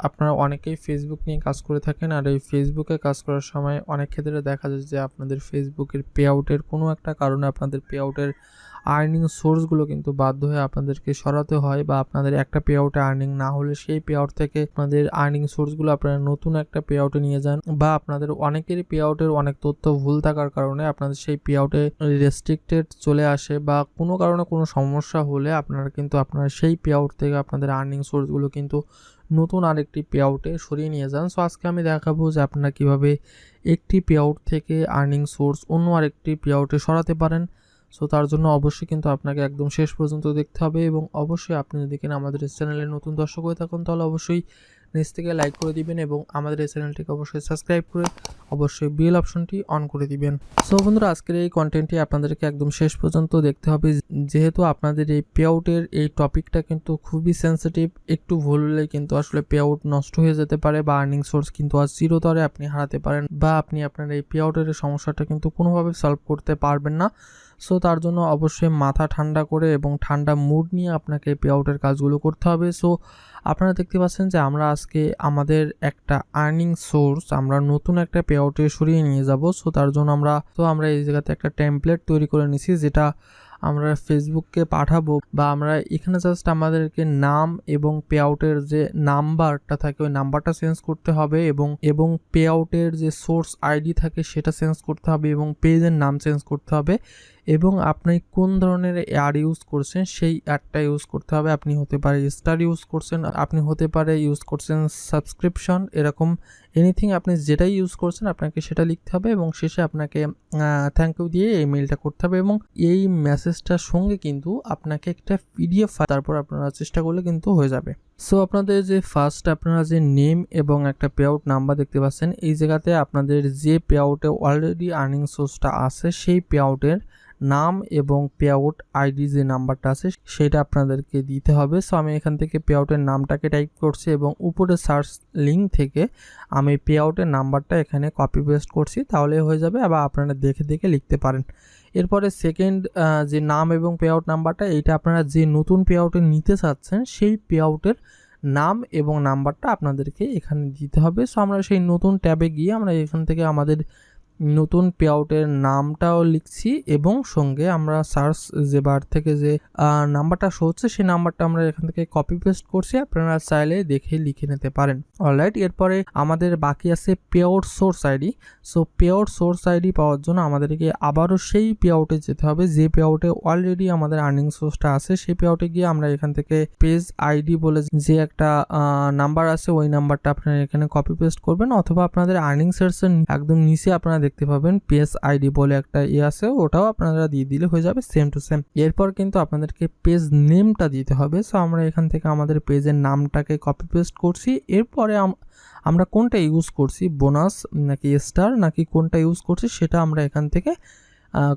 আপনারা অনেকেই ফেসবুক নিয়ে কাজ করে থাকেন আর এই ফেসবুকে কাজ করার সময় অনেক ক্ষেত্রে দেখা যায় যে আপনাদের ফেসবুকের পে আউটের কোনো একটা কারণে আপনাদের পে আউটের আর্নিং সোর্সগুলো কিন্তু বাধ্য হয়ে আপনাদেরকে সরাতে হয় বা আপনাদের একটা পে আউটে আর্নিং না হলে সেই পে আউট থেকে আপনাদের আর্নিং সোর্সগুলো আপনারা নতুন একটা পে আউটে নিয়ে যান বা আপনাদের অনেকেরই পে আউটের অনেক তথ্য ভুল থাকার কারণে আপনাদের সেই পে আউটে রেস্ট্রিক্টেড চলে আসে বা কোনো কারণে কোনো সমস্যা হলে আপনারা কিন্তু আপনারা সেই পে আউট থেকে আপনাদের আর্নিং সোর্সগুলো কিন্তু নতুন আরেকটি পে আউটে সরিয়ে নিয়ে যান। সো আজকে আমি দেখাবো যে আপনারা কীভাবে একটি পে আউট থেকে আর্নিং সোর্স অন্য আরেকটি পে আউটে সরাতে পারেন। সো তার জন্য অবশ্যই কিন্তু আপনাকে একদম শেষ পর্যন্ত দেখতে হবে এবং অবশ্যই আপনি যদি কিনা আমাদের চ্যানেলে নতুন দর্শক হয়ে থাকেন, তাহলে অবশ্যই নিচ থেকে লাইক করে দিবেন এবং আমাদের এই চ্যানেলটিকে অবশ্যই সাবস্ক্রাইব করে অবশ্যই বেল অপশনটি অন করে দিবেন। সো বন্ধুরা, আজকের এই কন্টেন্টটি আপনাদেরকে একদম শেষ পর্যন্ত দেখতে হবে। যেহেতু আপনাদের এই পে আউটের এই টপিকটা কিন্তু খুবই সেন্সিটিভ একটু ভুল হলে কিন্তু আসলে পে আউট নষ্ট হয়ে যেতে পারে বা আর্নিং সোর্স কিন্তু আজ জিরো দরে আপনি হারাতে পারেন বা আপনি আপনার এই পে আউটের সমস্যাটা কিন্তু কোনোভাবে সলভ করতে পারবেন না। সো তার জন্য অবশ্যই মাথা ঠান্ডা করে এবং ঠান্ডা মুড নিয়ে আপনাকে পে আউটের কাজগুলো করতে হবে। সো আপনারা দেখতে পাচ্ছেন যে আমরা আজকে আমাদের একটা আর্নিং সোর্স আমরা নতুন একটা পে আউটে সরিয়ে নিয়ে যাব। সো তার জন্য আমরা, তো আমরা এই জায়গাতে একটা টেমপ্লেট তৈরি করে নিছি, যেটা আমরা ফেসবুককে পাঠাবো বা আমরা এখানে জাস্ট আমাদেরকে নাম এবং পে আউটের যে নাম্বারটা থাকে, ওই নাম্বারটা চেঞ্জ করতে হবে এবং এবং পে আউটের যে সোর্স আইডি থাকে, সেটা চেঞ্জ করতে হবে এবং পেজের নাম চেঞ্জ করতে হবে। এবং আপনি কোন ধরনের অ্যাড ইউজ করছেন, সেই অ্যাডটা ইউজ করতে হবে। আপনি হতে পারে স্টার ইউজ করছেন, আপনি হতে পারে ইউজ করছেন সাবস্ক্রিপশন এরকম এনিথিং আপনি যেটাই ইউজ করছেন, আপনাকে সেটা লিখতে হবে এবং শেষে আপনাকে থ্যাংক ইউ দিয়ে এই মেলটা করতে হবে এবং এই মেসেজটার সঙ্গে কিন্তু আপনাকে একটা পিডিএফ তারপর আপনারা চেষ্টা করলে কিন্তু হয়ে যাবে। সো আপনাদের যে ফার্স্ট আপনারা যে নেম এবং একটা পে আউট নাম্বার দেখতে পাচ্ছেন, এই জায়গাতে আপনাদের যে পে আউটে অলরেডি আর্নিং সোর্সটা আছে, সেই পে আউটের নাম এবং পে আউট আইডি যে নাম্বারটা আছে, সেটা আপনাদেরকে দিতে হবে। সো আমি এখান থেকে পে আউটের নামটাকে টাইপ করছি এবং উপরে সার্চ লিঙ্ক থেকে আমি পে আউটের নাম্বারটা এখানে কপি পেস্ট করছি, তাহলে হয়ে যাবে, আবার আপনারা দেখে দেখে লিখতে পারেন। এরপরে সেকেন্ড যে নাম এবং পে আউট নাম্বারটা, এইটা আপনারা যে নতুন পে আউটে নিতে চাচ্ছেন, সেই পে আউটের নাম এবং নাম্বারটা আপনাদেরকে এখানে দিতে হবে। সো আমরা সেই নতুন ট্যাবে গিয়ে আমরা এখান থেকে আমাদের নতুন পে আউটের নামটাও লিখছি এবং সঙ্গে আমরা সার্চ যে বার থেকে যে নাম্বারটা শো হচ্ছে, সেই নাম্বারটা আমরা এখান থেকে কপি পেস্ট করছি, আপনারা চাইলে দেখে লিখে নিতে পারেন। অলরাইট এরপরে আমাদের বাকি আছে pay source ID so pay source ID পাওয়ার জন্য আমাদেরকে আবারও সেই পে আউটে যেতে হবে, যে পে আউটে অলরেডি আমাদের আর্নিং সোর্সটা আছে, সেই পে আউটে গিয়ে আমরা এখান থেকে পেজ আইডি বলে যে একটা নাম্বার আছে, ওই নাম্বারটা আপনারা এখানে কপি পেস্ট করবেন, অথবা আপনাদের আর্নিং সোর্সের একদম নিচে আপনারা দেখতে পাবেন পেজ আইডি বলে একটা ইয়ে আছে, ওটাও আপনারা দিয়ে দিলে হয়ে যাবে সেম টু সেম এরপর কিন্তু আপনাদেরকে পেজ নেমটা দিতে হবে সো আমরা এখান থেকে আমাদের পেজের নামটাকে কপি পেস্ট করছি, এরপরে আমরা কোনটা ইউজ করছি বোনাস নাকি স্টার নাকি কোনটা ইউজ করছি, সেটা আমরা এখান থেকে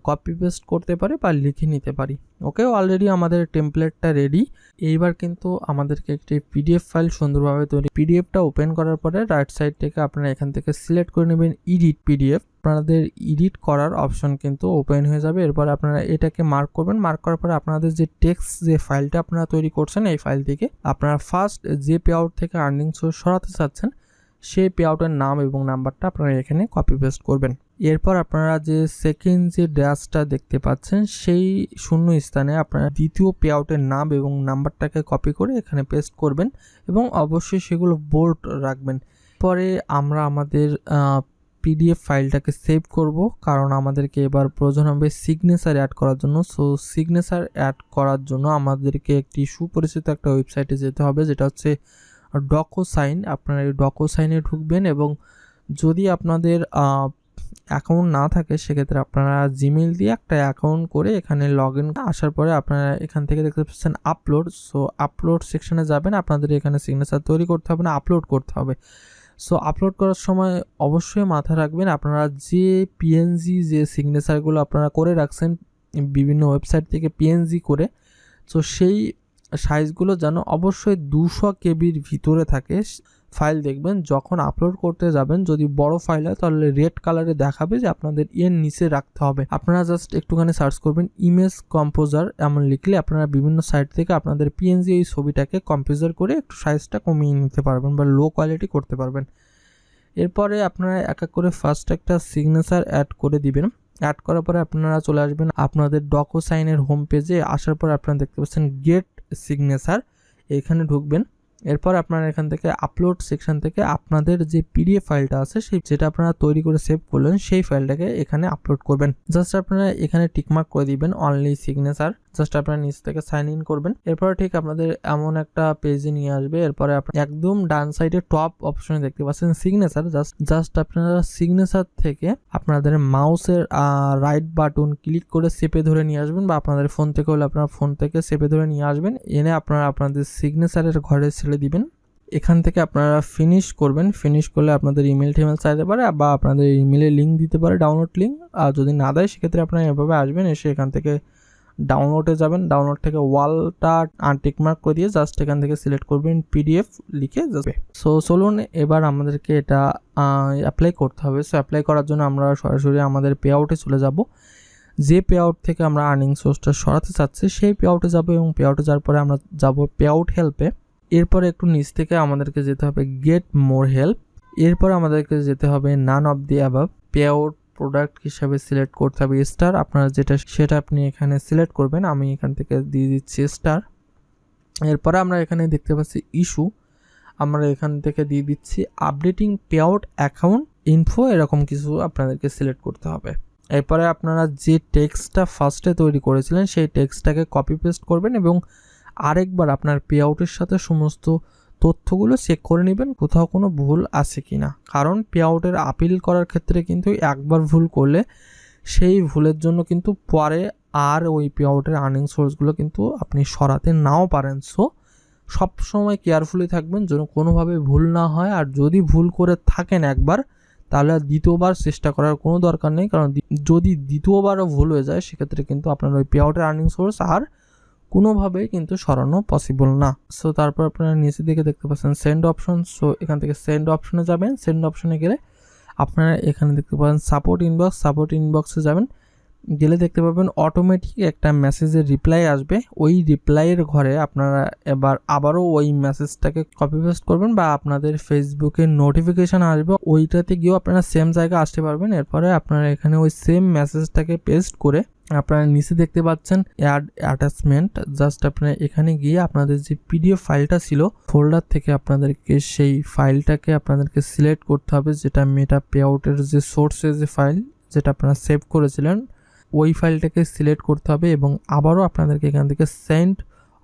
কপি পেস্ট করতে পারি বা লিখে নিতে পারি। ওকে অলরেডি আমাদের টেমপ্লেটটা রেডি এইবার কিন্তু আমাদেরকে একটি পিডিএফ ফাইল সুন্দরভাবে তৈরি। পিডিএফটা ওপেন করার পরে রাইট সাইড থেকে আপনারা এখান থেকে সিলেক্ট করে নেবেন ইডিট পিডিএফ আপনাদের এডিট করার অপশন কিন্তু ওপেন হয়ে যাবে। এরপর আপনারা এটাকে মার্ক করবেন। মার্ক করার পরে আপনাদের যে টেক্সট যে ফাইলটা আপনারা তৈরি করছেন, এই ফাইল থেকে আপনারা ফার্স্ট যে পে আউট থেকে আর্নিং সোর্স সরাতে চাচ্ছেন, সেই পে আউটের নাম এবং নাম্বারটা আপনারা এখানে কপি পেস্ট করবেন। এরপর আপনারা যে সেকেন্ড যে ড্যাশটা দেখতে পাচ্ছেন, সেই শূন্য স্থানে আপনারা দ্বিতীয় পে আউটের নাম এবং নাম্বারটাকে কপি করে এখানে পেস্ট করবেন এবং অবশ্যই সেগুলো বোল্ড রাখবেন। পরে আমরা আমাদের পিডিএফ ফাইলটাকে সেভ করব, কারণ আমাদেরকে এবার প্রয়োজন হবে সিগনেচার অ্যাড করার জন্য। সো সিগনেচার অ্যাড করার জন্য আমাদেরকে একটি সুপরিচিত একটা ওয়েবসাইটে যেতে হবে, যেটা হচ্ছে ডকো সাইন আপনারা এই ডকো সাইনে ঢুকবেন এবং যদি আপনাদের অ্যাকাউন্ট না থাকে, সেক্ষেত্রে আপনারা জিমেল দিয়ে একটা অ্যাকাউন্ট করে এখানে লগ ইন আসার পরে আপনারা এখান থেকে দেখতে পাচ্ছেন আপলোড সো আপলোড সেকশনে যাবেন, আপনাদের এখানে সিগনেচার তৈরি করতে হবে না আপলোড করতে হবে। সো আপলোড করার সময় অবশ্যই মাথায় রাখবেন, আপনারা যে পিএনজি যে সিগনেচারগুলো আপনারা করে রাখছেন, বিভিন্ন ওয়েবসাইট থেকে পিএনজি করে সো সেই সাইজগুলো যেন অবশ্যই দুশো কেবির ভিতরে থাকে। ফাইল দেখবেন, যখন আপলোড করতে যাবেন, যদি বড় ফাইল হয়, তাহলে রেড কালারে দেখাবে যে আপনাদের এর নিচে রাখতে হবে। আপনারা জাস্ট একটুখানি সার্চ করবেন ইমেজ কম্পোজার এমন লিখলে আপনারা বিভিন্ন সাইট থেকে আপনাদের পিএনজি এই ছবিটাকে কম্পোজার করে একটু সাইজটা কমিয়ে নিতে পারবেন বা লো কোয়ালিটি করতে পারবেন। এরপরে আপনারা এক এক করে ফার্স্ট একটা সিগনেচার অ্যাড করে দিবেন। অ্যাড করার পরে আপনারা চলে আসবেন আপনাদের ডকো সাইনের হোম পেজে আসার পর আপনারা দেখতে পাচ্ছেন গেট সিগনেচার এখানে ঢুকবেন। এরপর আপনারা এখান থেকে আপলোড সেকশন থেকে আপনাদের যে পিডিএফ ফাইলটা আছে, সেই যেটা আপনারা তৈরি করে সেভ করলেন, সেই ফাইলটাকে এখানে আপলোড করবেন। জাস্ট আপনারা এখানে টিকমার্ক করে দিবেন অনলি সিগনেচার জাস্ট আপনারা নিচ থেকে সাইন ইন করবেন। এরপর ঠিক আপনাদের এমন একটা পেজে নিয়ে আসবে। এরপরে আপনার একদম ডান সাইডে টপ অপশনে দেখতে পাচ্ছেন সিগনেচার জাস্ট জাস্ট আপনারা সিগনেচার থেকে আপনাদের মাউসের রাইট বাটন ক্লিক করে চেপে ধরে নিয়ে আসবেন বা আপনাদের ফোন থেকে হলে আপনার ফোন থেকে চেপে ধরে নিয়ে আসবেন। এনে আপনারা আপনাদের সিগনেচারের ঘরে ছেড়ে দিবেন। এখান থেকে আপনারা ফিনিশ করবেন। ফিনিশ করলে আপনাদের ইমেল টিমেল চাইতে পারে বা আপনাদের ইমেলে লিঙ্ক দিতে পারে ডাউনলোড লিঙ্ক আর যদি না দেয়, সেক্ষেত্রে আপনারা এভাবে আসবেন, এসে এখান থেকে ডাউনলোডে যাবেন ডাউনলোড থেকে ওয়ালটা আনটিক মার্ক করে দিয়ে জাস্ট এখান থেকে সিলেক্ট করবেন পিডিএফ লিখে যাবে সো চলুন এবার আমাদেরকে এটা অ্যাপ্লাই করতে হবে। সো অ্যাপ্লাই করার জন্য আমরা সরাসরি আমাদের পে আউটে চলে যাব। যে পে আউট থেকে আমরা আর্নিং সোর্সটা সরাতে চাচ্ছি, সেই পে আউটে যাব এবং পে আউটে যাওয়ার পরে আমরা যাব পে আউট হেল্পে এরপরে একটু নিচ থেকে আমাদেরকে যেতে হবে গেট মোর হেল্প এরপর আমাদেরকে যেতে হবে none of the above pay out product হিসাবে সিলেক্ট করতে হবে স্টার আপনার যেটা, সেটা আপনি এখানে সিলেক্ট করবেন, আমি এখান থেকে দিয়ে দিচ্ছি স্টার এরপরে আমরা এখানে দেখতে পাচ্ছি ইস্যু আমরা এখান থেকে দিয়ে দিচ্ছি updating pay out account info এরকম কিছু আপনাদেরকে সিলেক্ট করতে হবে। এরপরে আপনারা যে টেক্সটটা ফার্স্টে তৈরি করেছিলেন, সেই টেক্সটটাকে কপি পেস্ট করবেন এবং আরেকবার আপনার পে আউটের সাথে সমস্ত তথ্যগুলো চেক করে নেবেন, কোথাও কোনো ভুল আছে কি না কারণ পে আউটের আপিল করার ক্ষেত্রে কিন্তু একবার ভুল করলে সেই ভুলের জন্য কিন্তু পরে আর ওই পে আউটের আর্নিং সোর্সগুলো কিন্তু আপনি সরাতে নাও পারেন। সো সবসময় কেয়ারফুলি থাকবেন যেন কোনোভাবে ভুল না হয়। আর যদি ভুল করে থাকেন একবার, তাহলে দ্বিতীয়বার চেষ্টা করার কোনো দরকার নেই। কারণ যদি দ্বিতীয়বারও ভুল হয়ে যায়, সেক্ষেত্রে কিন্তু আপনার ওই পে আউটের আর্নিং সোর্স আর কোনোভাবেই কিন্তু সরানো পসিবল না। সো তারপর আপনারা নিচে দিকে দেখতে পাচ্ছেন সেন্ড অপশন সো এখান থেকে সেন্ড অপশনে যাবেন। সেন্ড অপশনে গেলে আপনারা এখানে দেখতে পাবেন সাপোর্ট ইনবক্স সাপোর্ট ইনবক্সে যাবেন। গেলে দেখতে পাবেন অটোমেটিক একটা মেসেজের রিপ্লাই আসবে। ওই রিপ্লাইয়ের ঘরে আপনারা এবার আবারও ওই মেসেজটাকে কপি পেস্ট করবেন বা আপনাদের ফেসবুকে নোটিফিকেশান আসবে। ওইটাতে গিয়েও আপনারা সেম জায়গায় আসতে পারবেন। এরপরে আপনারা এখানে ওই সেম মেসেজটাকে পেস্ট করে আপনারা নিচে দেখতে পাচ্ছেন অ্যাড অ্যাটাচমেন্ট জাস্ট আপনারা এখানে গিয়ে আপনাদের যে পিডিএফ ফাইলটা ছিল ফোল্ডার থেকে আপনাদেরকে সেই ফাইলটাকে আপনাদেরকে সিলেক্ট করতে হবে, যেটা মেটা পে আউটের যে সোর্সের যে ফাইল যেটা আপনারা সেভ করেছিলেন, ওই ফাইলটাকে সিলেক্ট করতে হবে এবং আবারও আপনাদেরকে এখান থেকে সেন্ড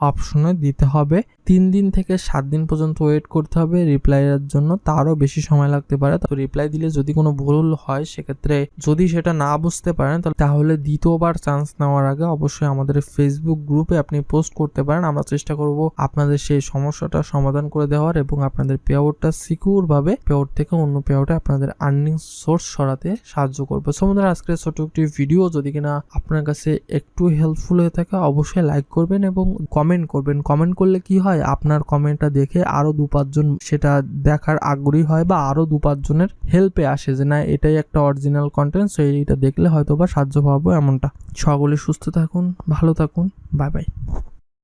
অপশনে দিতে হবে। তিন দিন থেকে সাত দিন পর্যন্ত ওয়েট করতে হবে। রিপ্লাইয়ের জন্য তারও বেশি সময় লাগতে পারে। তো রিপ্লাই দিলে যদি কোনো ভুল হয়, সেক্ষেত্রে যদি সেটা না বুঝতে পারেন, তাহলে দ্বিতীয়বার চান্স নেওয়ার আগে অবশ্যই আমাদের ফেসবুক গ্রুপে আপনি পোস্ট করতে পারেন। আমরা চেষ্টা করব আপনাদের সেই সমস্যাটা সমাধান করে দেওয়ার এবং আপনাদের পে আউটটা সিকিউরভাবে পে আউট থেকে অন্য পে আউটে আপনাদের আর্নিং সোর্স সরাতে সাহায্য করবে। সো আমাদের আজকের ছোট একটি ভিডিও যদি কিনা আপনার কাছে একটু হেল্পফুল হয়ে থাকে, অবশ্যই লাইক করবেন এবং কমেন্ট করবেন। কমেন্ট করলে কি হয়? আপনার কমেন্টটা দেখে আরও দু পাঁচজন সেটা দেখার আগ্রহী হয় বা আরও দু পাঁচজনের হেল্পে আসে যে, না, এটাই একটা অরিজিনাল কন্টেন্ট সো এইটা দেখলে হয়তো বা সাহায্য পাবো এমনটা। সকলে সুস্থ থাকুন, ভালো থাকুন বাই বাই